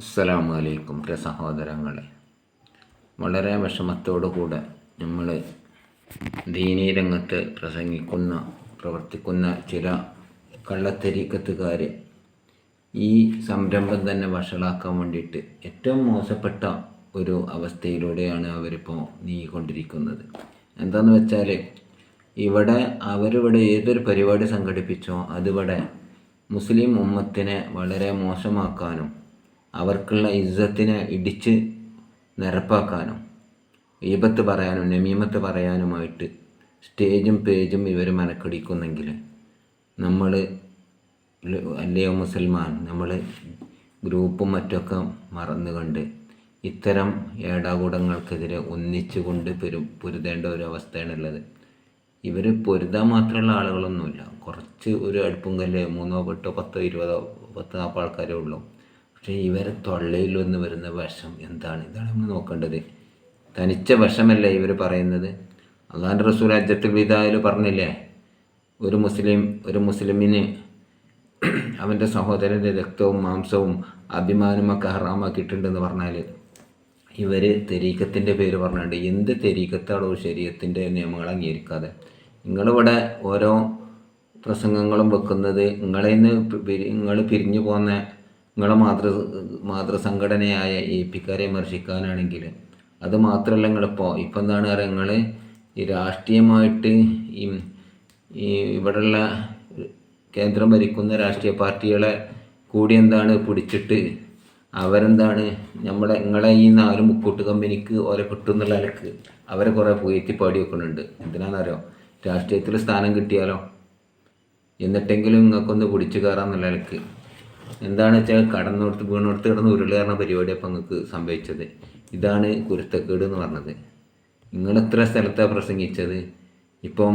അസ്സലാമു അലൈക്കും പ്രിയ സഹോദരങ്ങളെ. വളരെ വിഷമത്തോടുകൂടെ നമ്മൾ ദീനീ രംഗത്ത് പ്രസംഗിക്കുന്ന പ്രവർത്തിക്കുന്ന ചില കള്ളത്തരീക്കത്തുകാർ ഈ സംരംഭം തന്നെ വഷളാക്കാൻ വേണ്ടിയിട്ട് ഏറ്റവും മോശപ്പെട്ട ഒരു അവസ്ഥയിലൂടെയാണ് അവരിപ്പോൾ നീങ്ങിക്കൊണ്ടിരിക്കുന്നത്. എന്താണെന്ന് വെച്ചാൽ ഇവിടെ അവരിവിടെ ഏതൊരു പരിപാടി സംഘടിപ്പിച്ചോ അതിവിടെ മുസ്ലിം ഉമ്മത്തിനെ വളരെ മോശമാക്കാനും അവർക്കുള്ള ഇജ്ജത്തിനെ ഇടിച്ച് നിരപ്പാക്കാനും ഈപത്ത് പറയാനും നമീമത്ത് പറയാനുമായിട്ട് സ്റ്റേജും പേജും ഇവർ മനക്കടിക്കുന്നെങ്കിൽ നമ്മൾ അല്ലയോ മുസൽമാൻ നമ്മൾ ഗ്രൂപ്പും മറ്റൊക്കെ മറന്നുകൊണ്ട് ഇത്തരം ഏടാകൂടങ്ങൾക്കെതിരെ ഒന്നിച്ചുകൊണ്ട് പെരു പൊരുതേണ്ട ഒരു അവസ്ഥയാണുള്ളത്. ഇവർ പൊരുതാൻ മാത്രമുള്ള ആളുകളൊന്നുമില്ല. കുറച്ച് ഒരു അടുപ്പും കല്ല് മൂന്നോ എട്ടോ പത്തോ ഇരുപതോ പത്ത് നാൽപ്പത് ആൾക്കാരേ ഉള്ളൂ. പക്ഷേ ഇവരെ തൊള്ളയിൽ വന്ന് വരുന്ന വശം എന്താണ്? ഇതാണ് നമ്മൾ നോക്കേണ്ടത്. തനിച്ച വശമല്ല ഇവർ പറയുന്നത്. അള്ളാഹാന്റെ റസൂൽ അജത്തുൽ വിദായിൽ പറഞ്ഞില്ലേ? ഒരു മുസ്ലിം ഒരു മുസ്ലിമിന് അവന്റെ സഹോദരന്റെ രക്തവും മാംസവും അഭിമാനമൊക്കെ ഹറാമാക്കിയിട്ടുണ്ടെന്ന് പറഞ്ഞാൽ ഇവർ തെരീക്കത്തിന്റെ പേര് പറഞ്ഞിട്ടുണ്ട്. എന്ത് തെരീക്കത്താണോ ശരീരത്തിന്റെ നിയമങ്ങൾ അംഗീകരിക്കാതെ. നിങ്ങളിവിടെ ഓരോ പ്രസംഗങ്ങളും വെക്കുന്നത് നിങ്ങളിൽ നിന്ന് നിങ്ങൾ പിരിഞ്ഞു പോന്ന നിങ്ങളെ മാതൃ മാതൃസംഘടനയായ എ പിക്കാരെ വിമർശിക്കാനാണെങ്കിൽ അത് മാത്രമല്ല നിങ്ങളിപ്പോൾ ഇപ്പം എന്താണ് പറയുക നിങ്ങൾ ഈ രാഷ്ട്രീയമായിട്ട് ഈ ഈ ഇവിടെയുള്ള കേന്ദ്രം ഭരിക്കുന്ന രാഷ്ട്രീയ പാർട്ടികളെ കൂടി എന്താണ് പിടിച്ചിട്ട് അവരെന്താണ് നമ്മളെ നിങ്ങളെ ഈ നാല് മുക്കൂട്ട് കമ്പനിക്ക് ഓരോ കിട്ടും എന്നുള്ള നിലയ്ക്ക് അവരെ കുറേ പുകയറ്റി പാടി വെക്കുന്നുണ്ട് എന്തിനാണെന്നറിയോ രാഷ്ട്രീയത്തിൽ സ്ഥാനം കിട്ടിയാലോ? എന്നിട്ടെങ്കിലും നിങ്ങൾക്കൊന്ന് പിടിച്ചു കയറാമെന്നുള്ള നിലയ്ക്ക്. എന്താണ് വെച്ചാൽ കടന്നോടത്ത് വീണോടത്ത് കിടന്ന് ഉരുളേറുന്ന പരിപാടി അപ്പം നിങ്ങൾക്ക് സംഭവിച്ചത്? ഇതാണ് കുരുത്തക്കേട് എന്ന് പറഞ്ഞത്. നിങ്ങൾ എത്ര സ്ഥലത്താണ് പ്രസംഗിച്ചത്? ഇപ്പം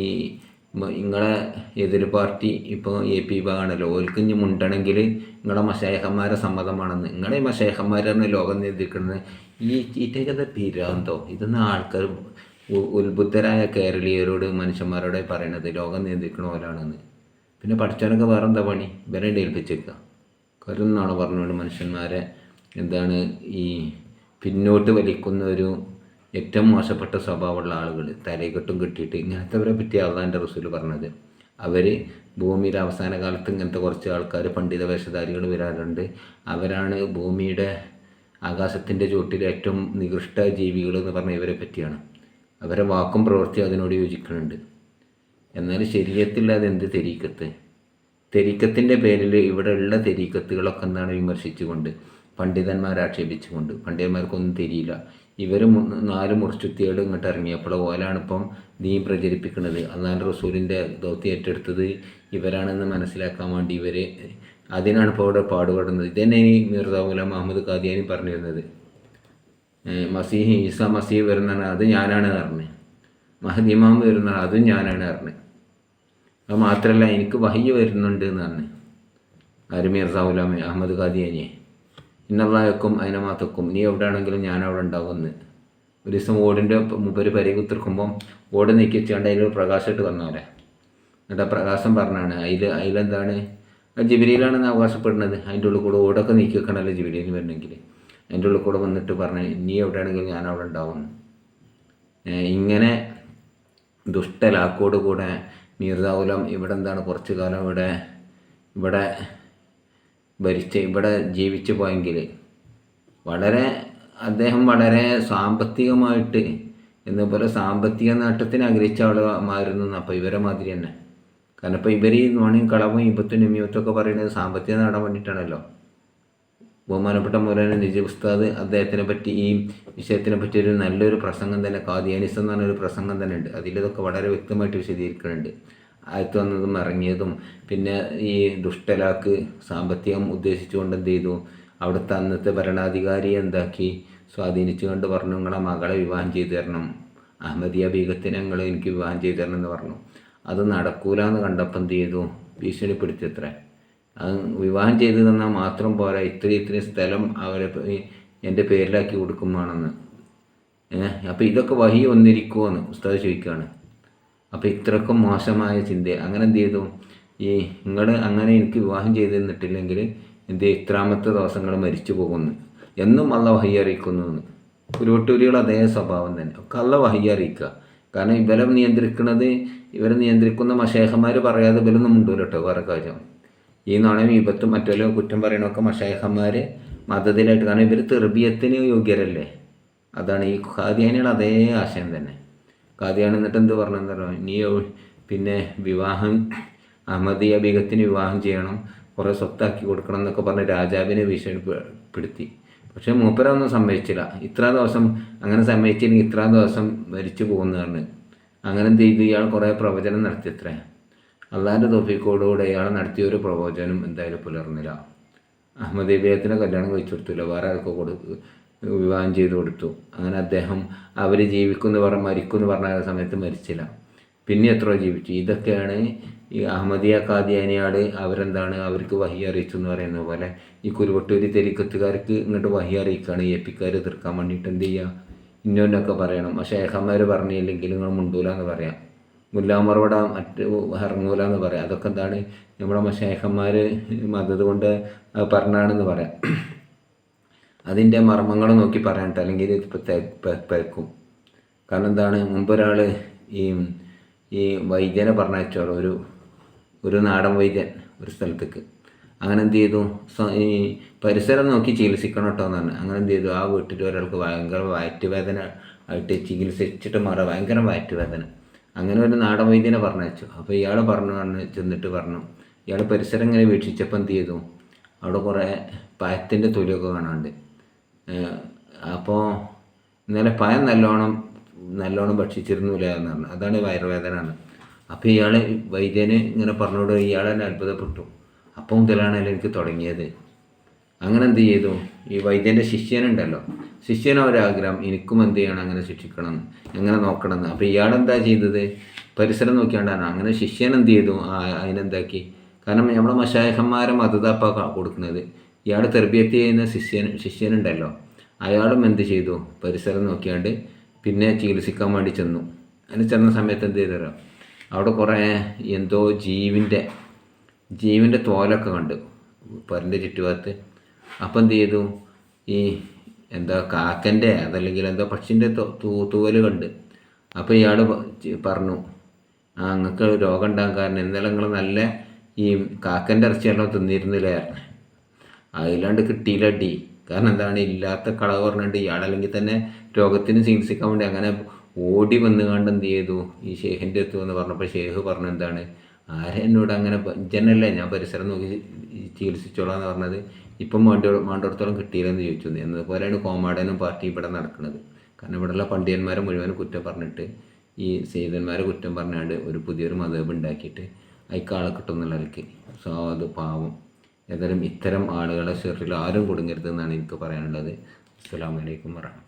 ഈ നിങ്ങളെ എതിർ പാർട്ടി ഇപ്പോൾ എ പി വിഭാഗമാണല്ലോ ഓൽക്ക് ഇനി മുണ്ടണമെങ്കിൽ നിങ്ങളെ മഷേഹന്മാരെ സമ്മതമാണെന്ന്. നിങ്ങളെ മഷേഹന്മാരാണ് ലോകം നിയന്ത്രിക്കുന്നത് ഈ ചീറ്റകത പിരാന്തോ ഇതൊന്നും ആൾക്കാർ ഉത്ബുദ്ധരായ കേരളീയരോട് മനുഷ്യന്മാരോട് പറയണത് ലോകം നിയന്ത്രിക്കണ പോലാണെന്ന്. പിന്നെ പഠിച്ചവനൊക്കെ വേറെ എന്താ പണി? ഇവരെ ഏൽപ്പിച്ചേക്കുക കരുന്നാണ് പറഞ്ഞുകൊണ്ട് മനുഷ്യന്മാരെ എന്താണ് ഈ പിന്നോട്ട് വലിക്കുന്ന ഒരു ഏറ്റവും മോശപ്പെട്ട സ്വഭാവമുള്ള ആളുകൾ തലയിക്കെട്ടും കിട്ടിയിട്ട് ഇങ്ങനത്തെവരെ പറ്റി അള്ളാന്റെ റസൂൽ പറഞ്ഞത്. അവർ ഭൂമിയുടെ അവസാന കാലത്ത് ഇങ്ങനത്തെ കുറച്ച് ആൾക്കാർ പണ്ഡിത വേഷധാരികൾ വരാറുണ്ട്. അവരാണ് ഭൂമിയുടെ ആകാശത്തിന്റെ ചുവട്ടിൽ ഏറ്റവും നികൃഷ്ട ജീവികൾ എന്ന് പറഞ്ഞ ഇവരെ പറ്റിയാണ്. അവരെ വാക്കും പ്രവൃത്തിയും അതിനോട് യോജിക്കുന്നുണ്ട്. എന്നാൽ ശരീരത്തിൽ അതെന്ത് തെരീക്കത്ത്? തെരീക്കത്തിന്റെ പേരിൽ ഇവിടെ ഉള്ള തെരീക്കത്തുകളൊക്കെ എന്താണ് വിമർശിച്ചുകൊണ്ട് പണ്ഡിതന്മാർ ആക്ഷേപിച്ചുകൊണ്ട്. പണ്ഡിതന്മാർക്കൊന്നും തിരിയില്ല. ഇവർ നാല് മുറിച്ചുത്തികൾ ഇങ്ങോട്ട് ഇറങ്ങിയപ്പോൾ ഓലാണിപ്പം നീ പ്രചരിപ്പിക്കുന്നത്. അതാണ് റസൂലിന്റെ ദൗത്യം ഏറ്റെടുത്തത്. ഇവരാണെന്ന് മനസ്സിലാക്കാൻ വേണ്ടി ഇവർ അതിനാണ് ഇപ്പോൾ ഇവിടെ പാടുപെടുന്നത്. ഇതന്നെ ഈ മിർസ ഗുലാം മുഹമ്മദ് ഖാദിയാനി പറഞ്ഞിരുന്നത് മസീഹ് ഈസ മസീഹ് വരുന്നതാണ് അത് ഞാനാണ് പറഞ്ഞത് മഹദിമാം വരുന്നതാണ് അതും ഞാനാണ് പറഞ്ഞത് അത് മാത്രമല്ല എനിക്ക് വഹയ്യ വരുന്നുണ്ട് എന്ന് പറഞ്ഞു അരുമീർ സാഹുലാമി അഹമ്മദ് ഖാദിയാനിയെ അതിനെ അതിനമാത്തക്കും നീ എവിടെ ആണെങ്കിലും ഞാൻ അവിടെ ഉണ്ടാവുമെന്ന്. ഒരു ദിവസം ഓടിന്റെ മുമ്പൊരു പരി കുത്തിർക്കുമ്പം ഓട് നീക്കി വെച്ചുകൊണ്ട് അതിൽ പ്രകാശമായിട്ട് വന്നവരെ എന്നിട്ട് പ്രകാശം പറഞ്ഞാണ് അതിൽ അതിലെന്താണ് ജിബിലിയിലാണെന്ന് അവകാശപ്പെടുന്നത്. അതിന്റെ ഉള്ളിൽ കൂടെ ഓടൊക്കെ നീക്കി വെക്കണമല്ലോ ജിബിലിയിൽ വരണമെങ്കിൽ അതിന്റെ ഉള്ളിൽ കൂടെ വന്നിട്ട് പറഞ്ഞ് നീ എവിടെയാണെങ്കിലും ഞാൻ അവിടെ ഉണ്ടാവും ഇങ്ങനെ ദുഷ്ടലാക്കോട് കൂടെ മീർദാവുലം ഇവിടെ എന്താണ് കുറച്ച് കാലം ഇവിടെ ഇവിടെ ഭരിച്ച് ഇവിടെ ജീവിച്ചു പോയെങ്കിൽ വളരെ അദ്ദേഹം വളരെ സാമ്പത്തികമായിട്ട് എന്നപോലെ സാമ്പത്തിക നേട്ടത്തിന് ആഗ്രഹിച്ച ആളുമായിരുന്നു അപ്പോൾ ഇവരെ മാതിരി തന്നെ. കാരണം ഇപ്പോൾ ഇവർ ഈ നോണിയും കളവും ഇപ്പത്തും നിമിയത്തും ഒക്കെ പറയുന്നത് സാമ്പത്തിക നേടാൻ വേണ്ടിയിട്ടാണല്ലോ. ബഹുമാനപ്പെട്ട മൗലാന നിജ ഉസ്താദ് അദ്ദേഹത്തിനെ പറ്റി ഈ വിഷയത്തിനെ പറ്റി ഒരു നല്ലൊരു പ്രസംഗം തന്നെ കാദിയാനിസം എന്ന് പറഞ്ഞൊരു പ്രസംഗം തന്നെ ഉണ്ട്. അതിലിതൊക്കെ വളരെ വ്യക്തമായിട്ട് വിശദീകരിക്കുന്നുണ്ട്. ആയത്ത് വന്നതും ഇറങ്ങിയതും പിന്നെ ഈ ദുഷ്ടലാക്ക് സാമ്പത്തികം ഉദ്ദേശിച്ചുകൊണ്ട് എന്ത് ചെയ്തു? അവിടുത്തെ അന്നത്തെ ഭരണാധികാരി എന്താക്കി? സ്വാധീനിച്ചുകൊണ്ട് പറഞ്ഞു നിങ്ങളെ മകളെ വിവാഹം ചെയ്തു തരണം. അഹമ്മദിയ ബീഗത്തിനെ എനിക്ക് വിവാഹം ചെയ്തു തരണം എന്ന് പറഞ്ഞു. അത് നടക്കൂല എന്ന് കണ്ടപ്പോൾ എന്ത് ചെയ്തു? ഭീഷണിപ്പെടുത്തിയത്രേ അത് വിവാഹം ചെയ്തു തന്നാൽ മാത്രം പോരാ. ഇത്ര ഇത്രയും സ്ഥലം അവരെ എന്റെ പേരിലാക്കി കൊടുക്കുമ്പോണെന്ന് ഏഹ് അപ്പോൾ ഇതൊക്കെ വഹി ഒന്നിരിക്കുമെന്ന് ഉസ്താദ് ചോദിക്കുകയാണ് അപ്പോൾ ഇത്രക്കും മോശമായ ചിന്ത. അങ്ങനെ എന്ത് ചെയ്തു? ഈ നിങ്ങൾ അങ്ങനെ എനിക്ക് വിവാഹം ചെയ്ത് തന്നിട്ടില്ലെങ്കിൽ എന്ത് ഇത്രാമത്തെ ദിവസങ്ങൾ മരിച്ചു പോകുന്നു. എന്നും അള്ള വഹി അറിയിക്കുന്നു എന്ന് കുരുവട്ടൂരികൾ അതേ സ്വഭാവം തന്നെ. ഒക്കെ അള്ള വഹി അറിയിക്കുക. കാരണം ഇവരെ നിയന്ത്രിക്കുന്നത് ഇവരെ നിയന്ത്രിക്കുന്ന മഷേഹന്മാർ പറയാതെ ഇവരൊന്നും ഉണ്ടല്ലോ കേട്ടോ വേറെ കാര്യം. ഈ നാണയം ഇപ്പത്തും മറ്റുള്ള കുറ്റം പറയണമൊക്കെ മഷേഹന്മാർ മതത്തിലായിട്ട്. കാരണം ഇവർ തെർബിയത്തിന് യോഗ്യരല്ലേ? അതാണ് ഈ ഖാദിയാനികൾ അതേ ആശയം തന്നെ. ഖാദിയാൻ എന്നിട്ട് എന്ത് പറഞ്ഞെന്ന് പറഞ്ഞു നീ പിന്നെ വിവാഹം അഹമ്മദിയ ബീഗത്തിന് വിവാഹം ചെയ്യണം കുറേ സ്വത്താക്കി കൊടുക്കണം എന്നൊക്കെ പറഞ്ഞ് രാജാവിനെ ഭീഷണിപ്പെടുത്തി. പക്ഷേ മൂപ്പരൊന്നും സമ്മതിച്ചില്ല. ഇത്ര ദിവസം അങ്ങനെ സമ്മതിച്ചില്ലെങ്കിൽ ഇത്ര ദിവസം മരിച്ചു പോകുന്നതാണ്. അങ്ങനെ എന്ത് ചെയ്തു? ഇയാൾ കുറേ പ്രവചനം നടത്തിയത്രേ അള്ളാന്റെ തോഫിക്കോടുകൂടെ ഇയാൾ നടത്തിയ ഒരു പ്രവചനം എന്തായാലും പുലർന്നില്ല. അഹമ്മദ് ഇബിയത്തിനെ കല്യാണം കഴിച്ചു കൊടുത്തില്ല. വേറെ ആൾക്ക് കൊടുത്തു വിവാഹം ചെയ്തു കൊടുത്തു. അങ്ങനെ അദ്ദേഹം അവർ ജീവിക്കുമെന്ന് പറഞ്ഞ് മരിക്കുമെന്ന് പറഞ്ഞ സമയത്ത് മരിച്ചില്ല. പിന്നെ എത്രയോ ജീവിച്ചു. ഇതൊക്കെയാണ് ഈ അഹമ്മദിയ കാദിയാനിയാട് അവരെന്താണ് അവർക്ക് വഹി അറിയിച്ചു എന്ന് പറയുന്ന പോലെ ഈ കുരുവട്ടൂരി തെരിക്കത്തുകാർക്ക് ഇങ്ങോട്ട് വഹി അറിയിക്കുകയാണ് ഈ എപ്പിക്കാർ തീർക്കാൻ വേണ്ടിയിട്ട് എന്ത് ചെയ്യുക? ഇന്നൊന്നൊക്കെ പറയണം. പക്ഷേ ഏഹന്മാർ പറഞ്ഞില്ലെങ്കിൽ നിങ്ങൾ മുണ്ടൂല എന്ന് പറയാം. മുല്ലാമറുവട മറ്റ് ഇറങ്ങൂല എന്ന് പറയാം. അതൊക്കെ എന്താണ്? നമ്മുടെ മഷേഖന്മാർ മതത് കൊണ്ട് പറഞ്ഞാണെന്ന് പറയാം. അതിന്റെ മർമ്മങ്ങൾ നോക്കി പറയാനിട്ട്? അല്ലെങ്കിൽ പെക്കും കാരണം എന്താണ്? മുമ്പൊരാൾ ഈ ഈ വൈദ്യനെ പറഞ്ഞയച്ചോളൂ. ഒരു ഒരു നാടൻ വൈദ്യൻ ഒരു സ്ഥലത്തേക്ക്. അങ്ങനെ എന്ത് ചെയ്തു? ഈ പരിസരം നോക്കി ചികിത്സിക്കണം കേട്ടോ എന്നാണ് അങ്ങനെ എന്ത് ചെയ്തു? ആ വീട്ടിൽ ഒരാൾക്ക് ഭയങ്കര വയറ്റുവേദന ആയിട്ട് ചികിത്സിച്ചിട്ട് മാറുക ഭയങ്കര വയറ്റുവേദന. അങ്ങനെ ഒരു നാടൻ വൈദ്യനെ പറഞ്ഞയച്ചു. അപ്പോൾ ഇയാൾ പറഞ്ഞു പറഞ്ഞു ചെന്നിട്ട് പറഞ്ഞു ഇയാൾ പരിസരം ഇങ്ങനെ വീക്ഷിച്ചപ്പോൾ എന്ത് ചെയ്തു? അവിടെ കുറേ പഴത്തിന്റെ തൊലിയൊക്കെ കാണാണ്ട് അപ്പോൾ ഇന്നലെ പഴം നല്ലോണം നല്ലോണം ഭക്ഷിച്ചിരുന്നില്ല എന്ന് പറഞ്ഞു. അതാണ് വയറുവേദന ആണ് അപ്പോൾ ഇയാൾ വൈദ്യന് ഇങ്ങനെ പറഞ്ഞോട് തന്നെ അത്ഭുതപ്പെട്ടു. അപ്പം മുതലാണ് എനിക്ക് തുടങ്ങിയത്. അങ്ങനെ എന്ത് ചെയ്തു? ഈ വൈദ്യന്റെ ശിഷ്യനുണ്ടല്ലോ ശിഷ്യന് ഒരാഗ്രഹം എനിക്കും എന്ത് ചെയ്യണം? അങ്ങനെ ശിക്ഷിക്കണം. എങ്ങനെ നോക്കണം? എന്ന് അപ്പോൾ ഇയാളെന്താ ചെയ്തത്? പരിസരം നോക്കിയാണ്ടാണ്. അങ്ങനെ ശിഷ്യൻ എന്ത് ചെയ്തു? അതിനെന്താക്കി? കാരണം നമ്മുടെ മഷായഹന്മാരെ മതതാപ്പ കൊടുക്കുന്നത്. ഇയാൾ തെർബിയത്ത് ചെയ്യുന്ന ശിഷ്യൻ ശിഷ്യനുണ്ടല്ലോ. അയാളും എന്ത് ചെയ്തു? പരിസരം നോക്കിയാണ്ട് പിന്നെ ചികിത്സിക്കാൻ വേണ്ടി ചെന്നു. അതിന് ചെന്ന സമയത്ത് എന്ത് ചെയ്തോ അവിടെ കുറേ എന്തോ ജീവിന്റെ ജീവിന്റെ തോലൊക്കെ കണ്ടു. പരന്റെ ചുറ്റുഭാഗത്ത്. അപ്പം എന്ത് ചെയ്തു? ഈ എന്താ കാക്കന്റെ അതല്ലെങ്കിൽ എന്തോ പക്ഷിന്റെ തൂവൽ കണ്ട്. അപ്പോൾ ഇയാൾ പറഞ്ഞു ആ നിങ്ങൾക്ക് രോഗം ഉണ്ടാകാൻ കാരണം ഇന്നലെ നിങ്ങൾ നല്ല ഈ കാക്കന്റെ ഇറച്ചിയെല്ലാം തിന്നിരുന്നില്ലേ? അതിലാണ്ട് കിട്ടിയില്ല ഡി കാരണം എന്താണ്? ഇല്ലാത്ത കളവ് പറഞ്ഞിട്ട് ഇയാളല്ലെങ്കിൽ തന്നെ രോഗത്തിന് ചികിത്സിക്കാൻ വേണ്ടി അങ്ങനെ ഓടി വന്നു കണ്ട് എന്ത് ചെയ്തു? ഈ ഷേഖിന്റെ അടുത്ത് എന്ന് പറഞ്ഞപ്പോൾ ഷേഖ് പറഞ്ഞു എന്താണ്? ആരെ എന്നോട് അങ്ങനെ ജനല്ലേ ഞാൻ പരിസരം നോക്കി ചികിത്സിച്ചോളാം എന്ന് പറഞ്ഞത് ഇപ്പം വേണ്ട വേണ്ടിടത്തോളം കിട്ടിയില്ലെന്ന് ചോദിച്ചു. എന്നതുപോലെയാണ് കോമാടനും പാർട്ടി ഇവിടെ നടക്കുന്നത്. കാരണം ഇവിടെയുള്ള പണ്ഡിതന്മാരെ മുഴുവൻ കുറ്റം പറഞ്ഞിട്ട് ഈ സെയ്തന്മാരെ കുറ്റം പറഞ്ഞാണ്ട് ഒരു പുതിയൊരു മതബ് ഉണ്ടാക്കിയിട്ട് അയക്കാളെ കിട്ടും എന്നുള്ളവർക്ക് സോ അത് പാവം. ഏതായാലും ഇത്തരം ആളുകളെ ഷെറിൽ ആരും കൊടുങ്ങരുത് എന്നാണ് എനിക്ക് പറയാനുള്ളത്. അസ്സാം വലൈക്കും വറഹമത്തുള്ള